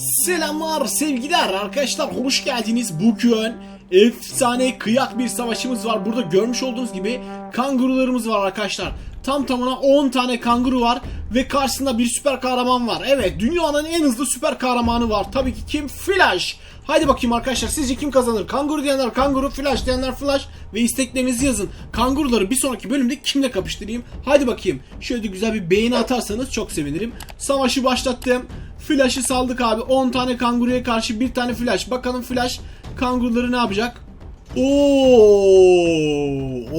Selamlar sevgiler. Arkadaşlar hoş geldiniz. Bugün efsane kıyak bir savaşımız var burada görmüş olduğunuz gibi kangurularımız var arkadaşlar tam tamına 10 tane kanguru var ve karşısında bir süper kahraman var evet dünyanın en hızlı süper kahramanı var tabii ki kim Flash Haydi bakayım arkadaşlar sizce kim kazanır? Kanguru diyenler kanguru, flash diyenler flash ve isteklerinizi yazın. Kanguruları bir sonraki bölümde kimle kapıştırayım? Haydi bakayım. Şöyle güzel bir beğeni atarsanız çok sevinirim. Savaşı başlattım. Flash'ı saldık abi. 10 tane kanguruya karşı bir tane flash. Bakalım flash kanguruları ne yapacak? Oo,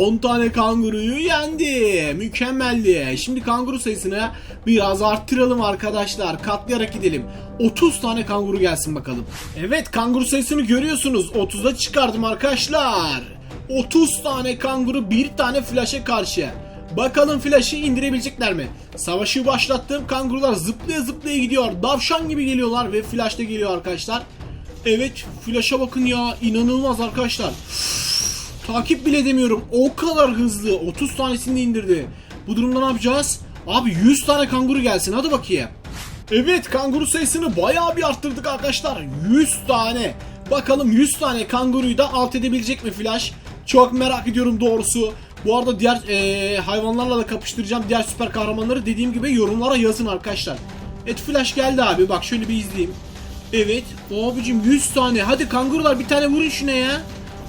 10 tane kanguruyu yendi. Mükemmeldi. Şimdi kanguru sayısını biraz arttıralım arkadaşlar. Katlayarak gidelim. 30 tane kanguru gelsin bakalım. Evet kanguru sayısını görüyorsunuz. 30'a çıkardım arkadaşlar. 30 tane kanguru bir tane flash'e karşı. Bakalım flash'ı indirebilecekler mi? Savaşı başlattım. Kangurular zıplaya zıplaya gidiyor. Davşan gibi geliyorlar ve flash da geliyor arkadaşlar. Evet flash'a bakın ya inanılmaz arkadaşlar. Takip bile demiyorum. O kadar hızlı. 30 tanesini indirdi. Bu durumda ne yapacağız? Abi 100 tane kanguru gelsin. Hadi bakayım. Evet kanguru sayısını bayağı bir arttırdık arkadaşlar. 100 tane. Bakalım 100 tane kanguruyu da alt edebilecek mi Flash? Çok merak ediyorum doğrusu. Bu arada diğer eee, hayvanlarla da kapıştıracağım. Diğer süper kahramanları dediğim gibi yorumlara yazın arkadaşlar. Evet Flash geldi abi. Bak şöyle bir izleyeyim. Evet. Abicim 100 tane. Hadi kangurular bir tane vurun şuna ya.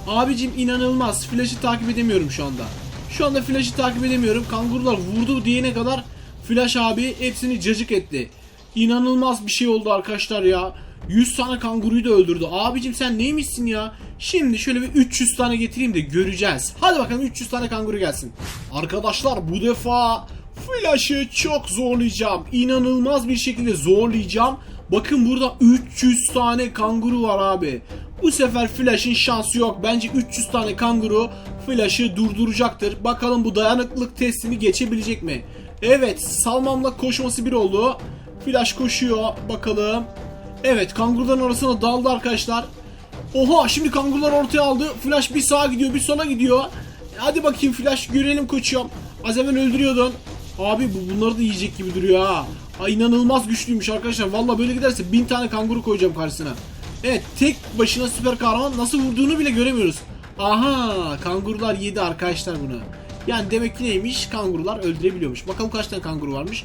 Abicim inanılmaz. Flash'ı takip edemiyorum şu anda. Şu anda Flash'ı takip edemiyorum. Kangurular vurdu diyene kadar Flash abi hepsini cacık etti. İnanılmaz bir şey oldu arkadaşlar ya. 100 tane kanguruyu da öldürdü. Abicim sen neymişsin ya? Şimdi şöyle bir 300 tane getireyim de göreceğiz. Hadi bakalım 300 tane kanguru gelsin. Arkadaşlar bu defa Flash'ı çok zorlayacağım. İnanılmaz bir şekilde zorlayacağım. Bakın burada 300 tane kanguru var abi. Bu sefer Flash'ın şansı yok. Bence 300 tane kanguru Flash'ı durduracaktır. Bakalım bu dayanıklılık testini geçebilecek mi? Evet, Salman'la koşması bir oldu. Flash koşuyor. Bakalım. Evet, kanguruların arasına daldı arkadaşlar. Oha, şimdi kangurular ortaya aldı. Flash bir sağa gidiyor, bir sola gidiyor. Hadi bakayım Flash görelim koçum. Az evvel öldürüyordun. Abi bu bunları da yiyecek gibi duruyor ha. Ay inanılmaz güçlüymüş arkadaşlar. Valla böyle giderse bin tane kanguru koyacağım karşısına. Evet tek başına süper kahraman nasıl vurduğunu bile göremiyoruz. Aha kangurular yedi arkadaşlar bunu. Yani demek ki neymiş? Kangurular öldürebiliyormuş. Bakalım kaç tane kanguru varmış.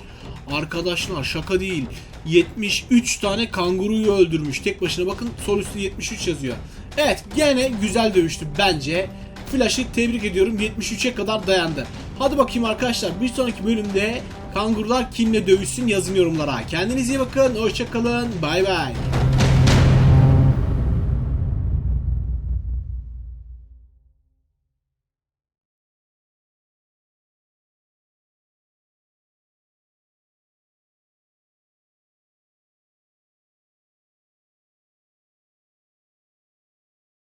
Arkadaşlar şaka değil. 73 tane kanguruyu öldürmüş. Tek başına bakın sol üstü 73 yazıyor. Evet gene güzel dövüştü bence. Flash'ı tebrik ediyorum 73'e kadar dayandı. Hadi bakayım arkadaşlar bir sonraki bölümde kangurular kimle dövüşsün yazın yorumlara. Kendinize iyi bakın hoşçakalın bay bay.